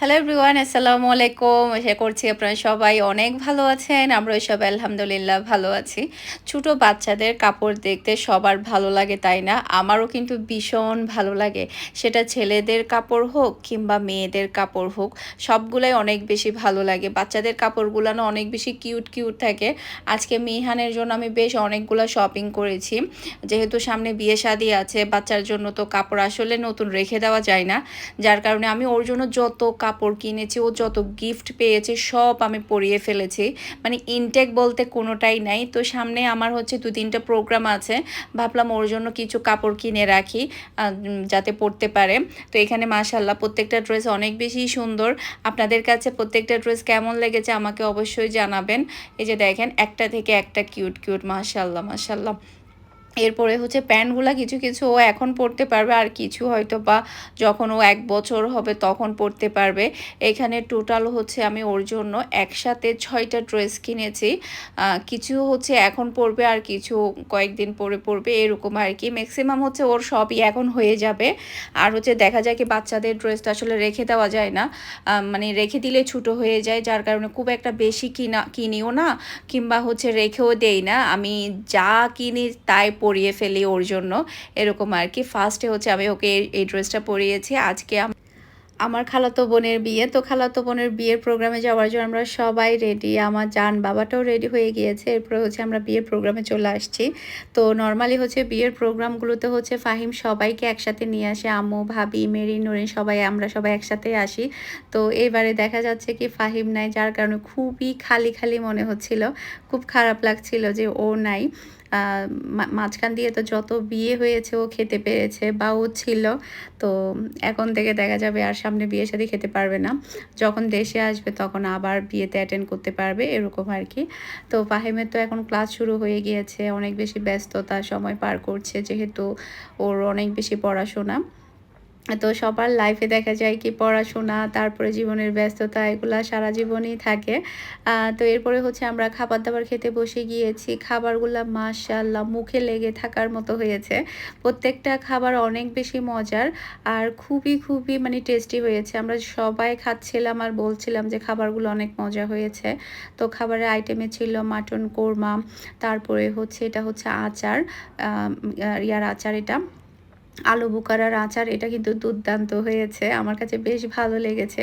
Hello everyone আসসালামু আলাইকুম আশা করছি আপনারা সবাই অনেক ভালো আছেন। আমরা সবাই আলহামদুলিল্লাহ ভালো আছি। ছোট বাচ্চাদের কাপড় দেখতে সবার ভালো লাগে, তাই না? আমারও কিন্তু ভীষণ ভালো লাগে। সেটা ছেলেদের কাপড় হোক কিংবা মেয়েদের কাপড় হোক, সবগুলাই অনেক বেশি ভালো লাগে। বাচ্চাদের কাপড়গুলো না অনেক বেশি কিউট কিউট থাকে। আজকে মিহানের জন্য আমি বেশ অনেকগুলো শপিং করেছি। যেহেতু সামনে বিয়ে শাদি আছে, বাচ্চার জন্য তো কাপড় আসলে নতুন রেখে দেওয়া যায় না। যার কারণে আমি ওর জন্য যত কাপড় কিনেছি, ও যত গিফট পেয়েছে সব আমি পরিয়ে ফেলেছি। মানে ইনটেক বলতে কোনোটাই নাই। তো সামনে আমার হচ্ছে দু তিনটা প্রোগ্রাম আছে। ভাবলাম ওর জন্য কিছু কাপড় কিনে রাখি যাতে পরতে পারে। তো এখানে মাশাল্লাহ প্রত্যেকটা ড্রেস অনেক বেশি সুন্দর। আপনাদের কাছে প্রত্যেকটা ড্রেস কেমন লেগেছে আমাকে অবশ্যই জানাবেন। এই যে দেখেন, একটা থেকে একটা কিউট কিউট মাশাল্লাহ মাশাল্লাহ এরপরে হচ্ছে প্যান্টগুলো কিছু কিছু ও এখন পরতে পারবে আর কিছু হয়তো বা যখন ও এক বছর হবে তখন পরতে পারবে। এখানে টোটাল হচ্ছে আমি ওর জন্য একসাথে ছয়টা ড্রেস কিনেছি। কিছু হচ্ছে এখন পরবে আর কিছু কয়েকদিন পরে পরবে এরকম আর কি। ম্যাক্সিমাম হচ্ছে ওর সবই এখন হয়ে যাবে। আর হচ্ছে দেখা যায় কি বাচ্চাদের ড্রেসটা আসলে রেখে দেওয়া যায় না। মানে রেখে দিলে ছোটো হয়ে যায়, যার কারণে খুব একটা বেশি কিনা, কিনিও না, কিংবা হচ্ছে রেখেও দেই না। আমি যা কিনি তাই পরিয়ে ফেলি ওর জন্য। এরকম আর কি। ফার্স্টে হচ্ছে আমি ওকে এই ড্রেসটা পরিয়েছি। আজকে আমার খালাতো বোনের বিয়ে। তো খালাতো বোনের বিয়ের প্রোগ্রামে যাওয়ার জন্য আমরা সবাই রেডি আমার জান বাবাটাও রেডি হয়ে গিয়েছে। এরপরে হচ্ছে আমরা বিয়ের প্রোগ্রামে চলে আসছি। তো নর্মালি হচ্ছে বিয়ের প্রোগ্রামগুলোতে হচ্ছে ফাহিম সবাইকে একসাথে নিয়ে আসে। আম্মু, ভাবি, মেরি, নরিন সবাই, আমরা সবাই একসাথে আসি। তো এবারে দেখা যাচ্ছে কি ফাহিম নাই। যার কারণে খুবই খালি খালি মনে হচ্ছিল। খুব খারাপ লাগছিল যে ও নাই। মাঝখান দিয়ে তো যত বিয়ে হয়েছে ও খেতে পেরেছে বা ও ছিল, তো এখন থেকে দেখা যাবে আর সামনে বিয়ে সাথে খেতে পারবে না। যখন দেশে আসবে তখন আবার বিয়েতে অ্যাটেন্ড করতে পারবে, এরকম আর কি। তো ফাহিমের তো এখন ক্লাস শুরু হয়ে গিয়েছে, অনেক বেশি ব্যস্ততা, সময় পার করছে যেহেতু ওর অনেক বেশি পড়াশোনা। তো সবার লাইফে দেখা যায় কি পড়াশোনা, তারপরে জীবনের ব্যস্ততা, এগুলো সারা জীবনই থাকে। তো এরপরে হচ্ছে আমরা খাবার দাবার খেতে বসে গিয়েছি। খাবারগুলো মাশাল্লাহ মুখে লেগে থাকার মতো হয়েছে। প্রত্যেকটা খাবার অনেক বেশি মজার আর খুবই খুবই মানে টেস্টি হয়েছে। আমরা সবাই খাচ্ছিলাম আর বলছিলাম যে খাবারগুলো অনেক মজা হয়েছে। তো খাবারের আইটেমে ছিল মাটন কোরমা, তারপরে হচ্ছে এটা হচ্ছে আচার ইয়ার আচার এটা। আলু বুকারার আচার, এটা কিন্তু দুর্দান্ত হয়েছে। আমার কাছে বেশ ভালো লেগেছে।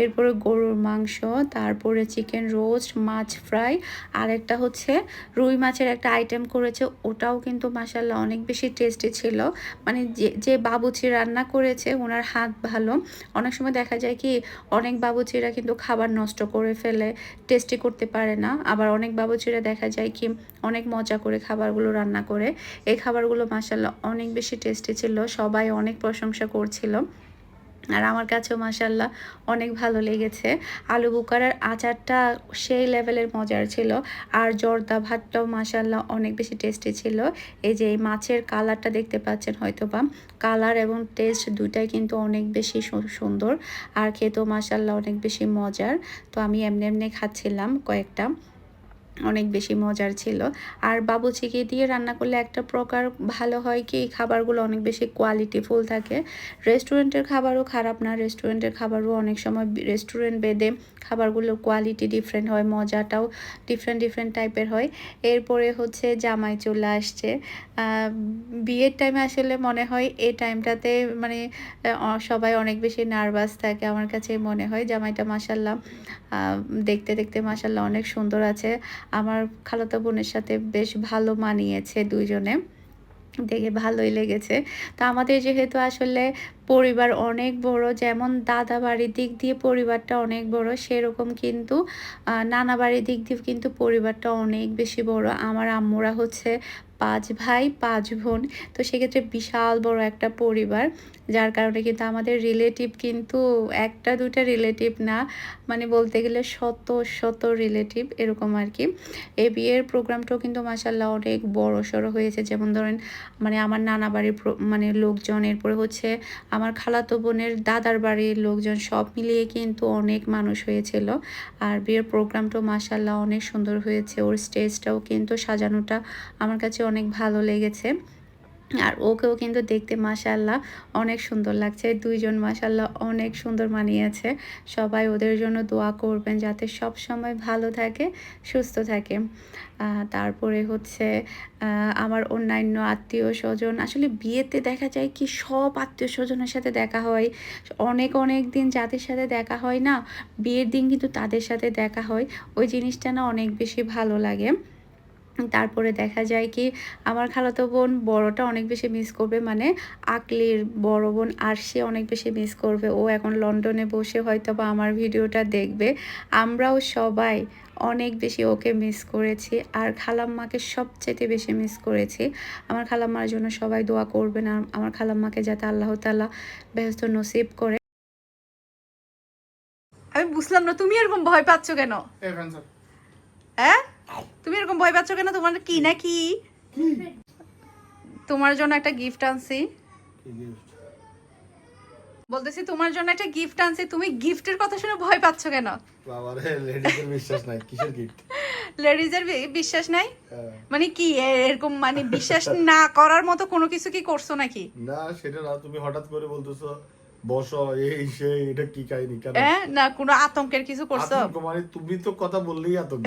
এরপরে গরুর মাংস, তারপরে চিকেন রোস্ট মাছ ফ্রাই আর একটা হচ্ছে রুই মাছের একটা আইটেম করেছে, ওটাও কিন্তু মাসাল্লাহ অনেক বেশি টেস্টি ছিল। মানে যে যে বাবুচি রান্না করেছে, ওনার হাত ভালো। অনেক সময় দেখা যায় কি, অনেক বাবুচিরা কিন্তু খাবার নষ্ট করে ফেলে টেস্টি করতে পারে না। আবার অনেক বাবুচিরা দেখা যায় কি, অনেক মজা করে খাবারগুলো রান্না করে। এই খাবারগুলো মাসাল্লাহ অনেক বেশি টেস্টি ছিল। ছিল, সবাই অনেক প্রশংসা করছিল। আর আমার কাছেও মাসাল্লাহ অনেক ভালো লেগেছে। আলু বুকারের আচারটা সেই লেভেলের মজার ছিল। আর জর্দা ভাতটাও মাসাল্লাহ অনেক বেশি টেস্টি ছিল। এই যে এই মাছের কালারটা দেখতে পাচ্ছেন হয়তো বা কালার এবং টেস্ট দুটাই কিন্তু অনেক বেশি সুন্দর। আর খেতেও মাসাল্লাহ অনেক বেশি মজার। তো আমি এমনি এমনি খাচ্ছিলাম কয়েকটা। অনেক বেশি মজার ছিল। আর বাবুচিকে দিয়ে রান্না করলে একটা প্রকার ভালো হয় কি খাবারগুলো অনেক বেশি কোয়ালিটিফুল থাকে। রেস্টুরেন্টের খাবারও খারাপ না রেস্টুরেন্টের খাবারও অনেক সময় রেস্টুরেন্ট বেদে খাবারগুলোর কোয়ালিটি ডিফারেন্ট হয়, মজাটাও ডিফারেন্ট ডিফারেন্ট টাইপের হয়। এরপরে হচ্ছে জামাই চলে আসছে। বিয়ের টাইমে আসলে মনে হয় এই টাইমটাতে মানে সবাই অনেক বেশি নার্ভাস থাকে আমার কাছে মনে হয়। জামাইটা মাসাল্লাহ দেখতে দেখতে মাসাল্লাহ অনেক সুন্দর আছে। আমার খালাতো বোনের সাথে বেশ ভালো মানিয়েছে দুইজনে। দেখে ভালোই লেগেছে। তো আমাদের যেহেতু আসলে পরিবার অনেক বড়, যেমন দাদা বাড়ির দিক দিয়ে পরিবারটা অনেক বড়, সেরকম কিন্তু নানা বাড়ির দিক দিয়ে কিন্তু পরিবারটা অনেক বেশি বড়। আমার আম্মুরা হচ্ছে পাঁচ ভাই, পাঁচ বোন। তো সেক্ষেত্রে বিশাল বড় একটা পরিবার, যার কারণে কিন্তু আমাদের রিলেটিভ কিন্তু একটা দুটা রিলেটিভ না মানে বলতে গেলে শত শত রিলেটিভ এরকম আর কি এই বিয়ের প্রোগ্রামটাও কিন্তু মাসাল্লাহ অনেক বড় সড়ো হয়েছে। যেমন ধরেন মানে আমার নানা বাড়ির মানে লোকজন, এরপরে হচ্ছে আমার খালাতো বোনের দাদার বাড়ির লোকজন, সব মিলিয়ে কিন্তু অনেক মানুষ হয়েছিল। আর বিয়ের প্রোগ্রামটাও মাসাল্লাহ অনেক সুন্দর হয়েছে। ওর স্টেজটাও কিন্তু সাজানোটা আমার কাছে অনেক ভালো লেগেছে। আর ওকেও কিন্তু দেখতে মাশাল্লাহ অনেক সুন্দর লাগছে। দুইজন মাশাল্লাহ অনেক সুন্দর মানিয়েছে। সবাই ওদের জন্য দোয়া করবেন যাতে সব সময় ভালো থাকে, সুস্থ থাকে। তারপরে হচ্ছে আমার অন্যান্য আত্মীয় স্বজন, আসলে বিয়েতে দেখা যায় কি সব আত্মীয় স্বজনের সাথে দেখা হয়। অনেক অনেক দিন যাদের সাথে দেখা হয় না, বিয়ের দিন কিন্তু তাদের সাথে দেখা হয়। ওই জিনিসটা না অনেক বেশি ভালো লাগে। তারপরে দেখা যায় কি আমার খালাতো বোন বড়টা অনেক বেশি মিস করবে মানে আকলির বড় বোন আর সে অনেক বেশি মিস করবে। ও এখন লন্ডনে বসে হয়তো বা আমার ভিডিওটা দেখবে। আমরাও সবাই অনেক বেশি ওকে মিস করেছি আর খালাম্মাকে সবচেয়ে বেশি মিস করেছি। আমার খালাম্মার জন্য সবাই দোয়া করবেন আর আমার খালাম্মাকে যাতে আল্লাহ তাআলা ব্যস্ত নসিব করে। আমি বুঝলাম না তুমি এরকম ভয় পাচ্ছ কেন? হ্যাঁ? তুমি এরকম ভয় পাচ্ছ কেন? তোমার কি না কি? তোমার জন্য একটা গিফট আনছি। বলতেছি তোমার জন্য একটা গিফট আনছি। তুমি গিফটের কথা শুনে ভয় পাচ্ছ কেন? বাবারে লেডিসের বিশ্বাস নাই। কিসের গিফট লেডিজের বিশ্বাস নাই? মানে কি এরকম মানে বিশ্বাস না করার মতো কোনো কিছু কি করছ নাকি? না সেটা না। তুমি হঠাৎ করে বলতেছো বসো এই সেই এটা কি কাহিনী? কেন? হ্যাঁ না কোনো আতঙ্কের কিছু করছ? মানে তুমি তো কথা বললেই আতঙ্ক।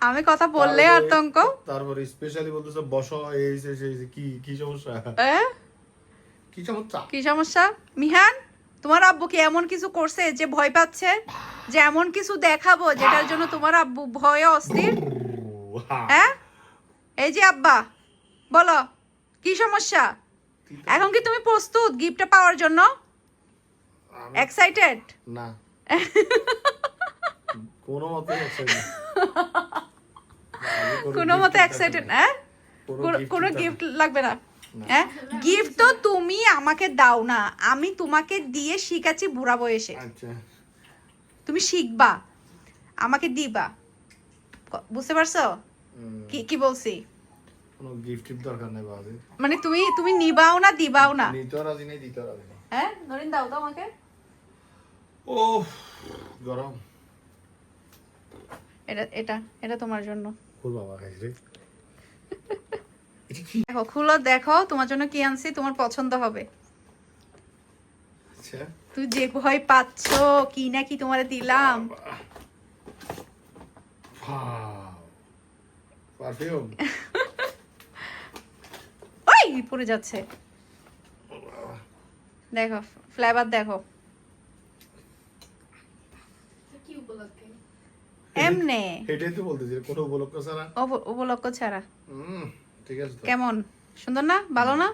আমি কথা বললে আতঙ্ক। তারপরে স্পেশালি বলতেছো বসো এই সেই কি কি সমস্যা? কি সমস্যা? কি সমস্যা? মিহান তোমার আব্বু কি এমন কিছু করছে যে ভয় পাচ্ছে? যে এমন কিছু দেখাবো যেটার জন্য তোমার আব্বু ভয়ে অস্থির? হ্যাঁ? এই যে আব্বা বলো কি সমস্যা? এখন কি তুমি প্রস্তুত গিফটটা পাওয়ার জন্য? এক্সাইটেড না। কোনো মতে। কোনো এক্সাইটেড হ্যাঁ? কোনো গিফট লাগবে না হ্যাঁ? গিফট তো তুমি আমাকে দাও না আমি তোমাকে দিয়ে শিখাচ্ছি বুড়া বয়সে। আচ্ছা। তুমি শিখবা আমাকে দিবা। বুঝতে পারছ? কি কি বলছি? কোনো গিফট টিপ দরকার নেই বাবা মানে তুমি তুমি নিবাও না দিবাও না? নিতেও রাজি নেই দিতেও রাজি হ্যাঁ? নরিন দাও তো আমাকে। ও গরম। এটা এটা এটা তোমার জন্য। দেখো খুলো দেখো তোমার জন্য কি আনছি তোমার পছন্দ হবে। আচ্ছা। তুই যে ভয় পাচ্ছ কি না কি তোমারে দিলাম। পারফিউম ওই পড়ে যাচ্ছে। দেখো ফ্লেভার দেখো। এমনে? এটাই তো বলতেছি কোনো উপলক্ষ ছাড়া। উপলক্ষ ছাড়া। হুম ঠিক আছে কেমন? সুন্দর না? ভালো না?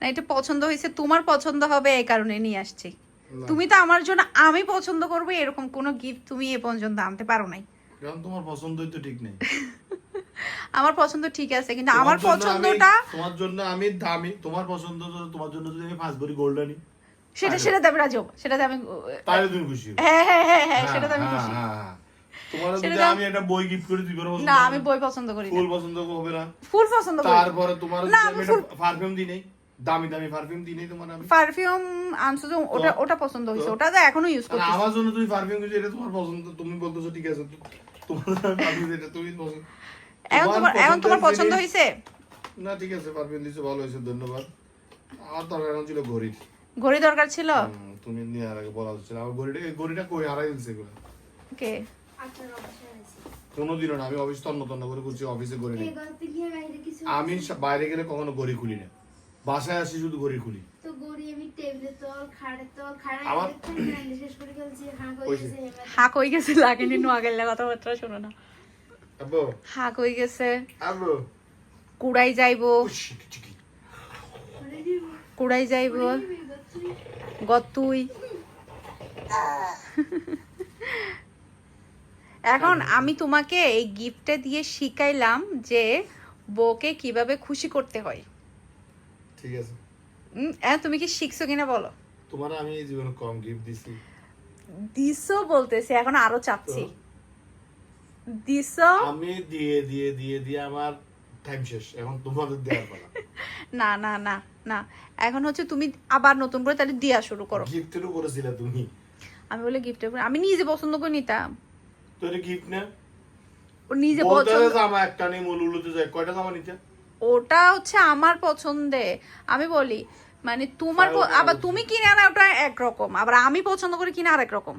না এটা পছন্দ হয়েছে তোমার পছন্দ হবে এই কারণে নিয়ে আসছি। তুমি তো আমার জন্য আমি পছন্দ করব এরকম কোনো গিফট তুমি এ পর্যন্ত আনতে পারো নাই। কারণ তোমার পছন্দই তো ঠিক নেই। আমার পছন্দ ঠিক আছে কিন্তু আমার পছন্দটা তোমার জন্য আমি দামি তোমার পছন্দ তোমার জন্য যদি আমি পাঁচ ভরি গোল্ড আনি। সেটা সেটাতে আমি রাজি হব সেটাতে আমি তাহলে তুমি খুশি হ্যাঁ হ্যাঁ হ্যাঁ হ্যাঁ হ্যাঁ, সেটাতে আমি হ্যাঁ, খুশি। তোমার যদি সেটাতে আমি একটা বই গিফট করে পছন্দ না আমি বই পছন্দ করি ফুল পছন্দ হবে না। ফুল পছন্দ করি তারপরে তোমার আমি আমি পারফিউম দিই নেই। দামি দামি পারফিউম দিই নেই তোমার আমি। পারফিউম আনছো তো ওটা ওটা পছন্দ হয়েছে ওটা তো এখনও ইউজ আর আমার জন্য তুমি পারফিউম কিছু এটা তোমার পছন্দ তুমি বলতেছো ঠিক আছে তোমার পারফিউম এটা তুমি পছন্দ এখন তোমার এখন তোমার পছন্দ জিনিস- না ঠিক আছে পারফিউম দিছো ভালো ধন্যবাদ। আমার দরকার ছিল ঘড়ির ঘড়ি দরকার ছিল? তুমি নিয়ে আর আগে বলা হচ্ছিল আমার ঘড়িটা ঘড়িটা কই? হারাই এগুলো। ওকে কোনোদিনও না আমি অফিস তন্ন তন্ন করে করছি অফিসে ঘড়ি নেই। আমি বাইরে গেলে কখনো ঘড়ি খুলি না। বাসায় আসি শুধু খুলি। গড়ি করে করে। গেছে হাক হয়ে গেছে লাগেনি নোয়া গেলে কথাবার্তা শোনো না। হাক হয়ে গেছে? কুড়াই যাইবো। করে কুড়াই যাইবো। গতুই এখন আমি তোমাকে এই গিফটটা দিয়ে শিখাইলাম যে বউকে কীভাবে খুশি করতে হয়। ঠিক আছে। হ্যাঁ তুমি কি শিখছো কিনা বলো? তোমার আমি এই জীবনে কম গিফট দিছি। দিছো বলতেছি এখন আরও চাচ্ছি। দিছো? আমি দিয়ে দিয়ে দিয়ে দিয়ে আমার টাইম শেষ এখন তোমাদের দেওয়ার পালা। না না না না এখন হচ্ছে তুমি আবার নতুন করে তাহলে দিয়া শুরু করো। গিফটেরও করেছিলে তুমি। আমি বলে গিফটের আমি নিজে পছন্দ করে নিতাম। তো গিফট না। ও নিজে পছন্দ জামা একটা নেই যায়। কয়টা জামা নিতে? ওটা হচ্ছে আমার পছন্দে। আমি বলি মানে তোমার আবার তুমি কিনে আনা ওটা একরকম আবার আমি পছন্দ করি কিনা আর রকম।